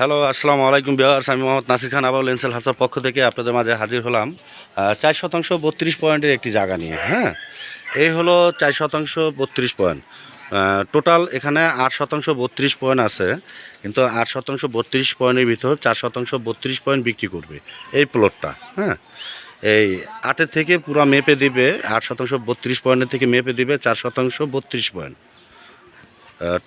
Hello, আসসালামু আলাইকুম বিহার আমি মোহাম্মদ নাসির খান আবাউল লেন্সেল হাফসার পক্ষ থেকে আপনাদের মাঝে হাজির হলাম। চার শতাংশ বত্রিশ পয়েন্টের একটি জায়গা নিয়ে হ্যাঁ? এই হলো চার শতাংশ বত্রিশ পয়েন্ট। টোটাল এখানে আট শতাংশ বত্রিশ পয়েন্ট আছে, কিন্তু আট শতাংশ বত্রিশ পয়েন্টের ভিতর চার শতাংশ বত্রিশ পয়েন্ট বিক্রি করবে এই প্লটটা হ্যাঁ? এই আটের থেকে পুরো মেপে দিবে, আট শতাংশ বত্রিশ পয়েন্টের থেকে মেপে দিবে চার শতাংশ বত্রিশ পয়েন্ট।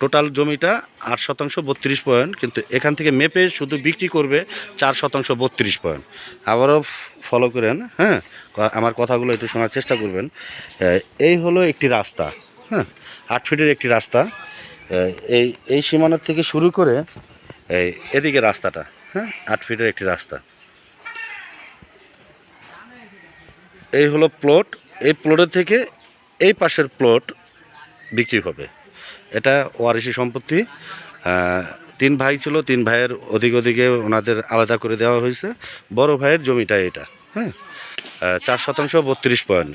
টোটাল জমিটা আট শতাংশ বত্রিশ পয়েন্ট, কিন্তু এখান থেকে মেপে শুধু বিক্রি করবে চার শতাংশ বত্রিশ পয়েন্ট। আবারও ফলো করেন হ্যাঁ? আমার কথাগুলো একটু শোনার চেষ্টা করবেন। এই হলো একটি রাস্তা হ্যাঁ? আট ফিটের একটি রাস্তা। এই এই সীমানার থেকে শুরু করে, এই, এদিকে রাস্তাটা হ্যাঁ? আট ফিটের একটি রাস্তা। এই হলো প্লট এই প্লটের থেকে এই পাশের প্লট বিক্রি হবে। এটা ওয়ারিশি সম্পত্তি। তিন ভাই ছিল, তিন ভাইয়ের অধিক ওদিকে ওনাদের আলাদা করে দেওয়া হয়েছে। বড় ভাইয়ের জমিটা এটা হ্যাঁ? চার শতাংশ বত্রিশ পয়েন্ট।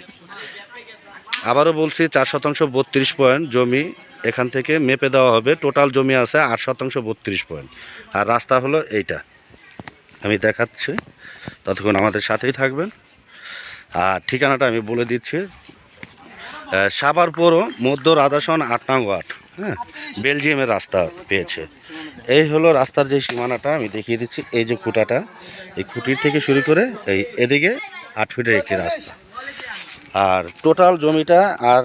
আবারও বলছি, চার শতাংশ বত্রিশ পয়েন্ট জমি এখান থেকে মেপে দেওয়া হবে। টোটাল জমি আছে আট শতাংশ বত্রিশ পয়েন্ট। আর রাস্তা হলো এইটা। আমি দেখাচ্ছি, ততক্ষণ আমাদের সাথেই থাকবেন। আর ঠিকানাটা আমি বলে দিচ্ছি সাবার পরও মধ্য রাধাসন আট। নং ওয়ার্ড হ্যাঁ বেলজিয়ামের রাস্তা পেয়েছে। এই হলো রাস্তার যে সীমানাটা, আমি দেখিয়ে দিচ্ছি। এই যে খুঁটাটা, এই খুঁটির থেকে শুরু করে এই এদিকে আট ফিটের একটি রাস্তা। আর টোটাল জমিটা আর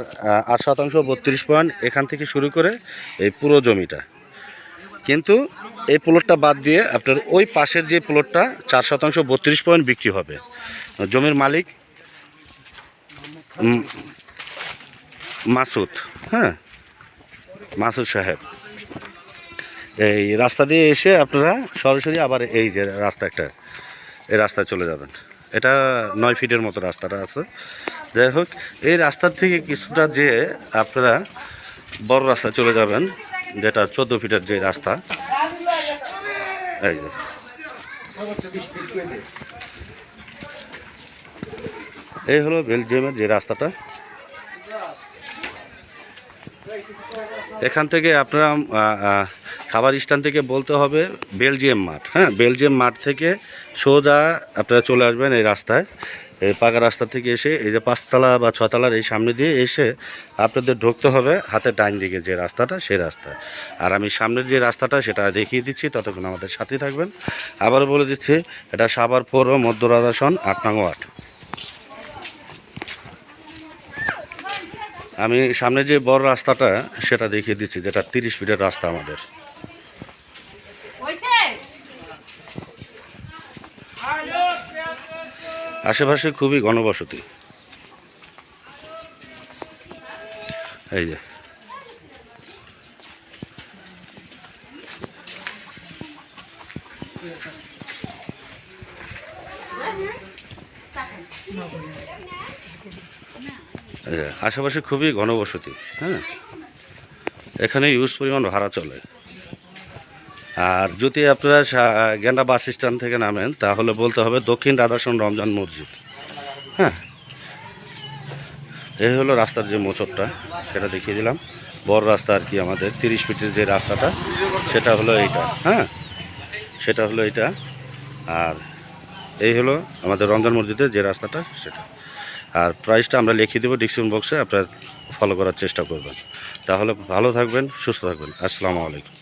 আট শতাংশ বত্রিশ পয়েন্ট এখান থেকে শুরু করে এই পুরো জমিটা। কিন্তু এই প্লটটা বাদ দিয়ে আপনার ওই পাশের যে প্লটটা চার শতাংশ বত্রিশ পয়েন্ট বিক্রি হবে। জমির মালিক মাসুদ হ্যাঁ? মাসুদ সাহেব। এই রাস্তা দিয়ে এসে আপনারা সরাসরি আবার এই যে রাস্তা একটা, এই রাস্তায় চলে যাবেন। এটা নয় ফিটের মতো রাস্তাটা আছে। যাই হোক, এই রাস্তার থেকে কিছুটা যেয়ে আপনারা বড় রাস্তায় চলে যাবেন, যেটা চোদ্দ ফিটের যে রাস্তা, এই যে। এই হলো বেলজিয়ামের যে রাস্তাটা। এখান থেকে আপনারা খাবার স্ট্যান্ড থেকে বলতে হবে বেলজিয়াম মাঠ। হ্যাঁ বেলজিয়াম মাঠ থেকে সোজা আপনারা চলে আসবেন এই রাস্তায়। এই পাকা রাস্তা থেকে এসে এই যে পাঁচতলা বা ছতলার এই সামনে দিয়ে এসে আপনাদের ঢুকতে হবে হাতের ডাইন দিকে যে রাস্তাটা, সেই রাস্তা। আর আমি সামনের যে রাস্তাটা, সেটা দেখিয়ে দিচ্ছি, ততক্ষণ আমাদের সাথেই থাকবেন। আবার বলে দিচ্ছি, এটা সাবার পৌর মধ্যরাদাসন আট নং ওয়ার্ড। আমি সামনে যে বড় রাস্তাটা সেটা দেখিয়ে দিচ্ছি যেটা তিরিশ ফিটের রাস্তা আমাদের। আশেপাশে খুবই ঘনবসতি। এই যে এই যে, আশেপাশে খুবই ঘনবসতি হ্যাঁ এখানে ইউজ পরিমাণ ভাড়া চলে। আর যদি আপনারা গেন্ডা বাস স্ট্যান্ড থেকে নামেন, তাহলে বলতে হবে দক্ষিণ রাধাসন রমজান মসজিদ। হ্যাঁ? এই হলো রাস্তার যে মোচরটা, সেটা দেখিয়ে দিলাম। বড় রাস্তা আর কি আমাদের, তিরিশ ফিটের যে রাস্তাটা, সেটা হলো এইটা হ্যাঁ? সেটা হলো এইটা। আর এই হলো আমাদের রমজান মসজিদের যে রাস্তাটা, সেটা। আর প্রাইসটা আমরা লিখে দেবো ডিসক্রিপশন বক্সে আপনারা ফলো করার চেষ্টা করবেন। তাহলে ভালো থাকবেন, সুস্থ থাকবেন। আসসালামু আলাইকুম।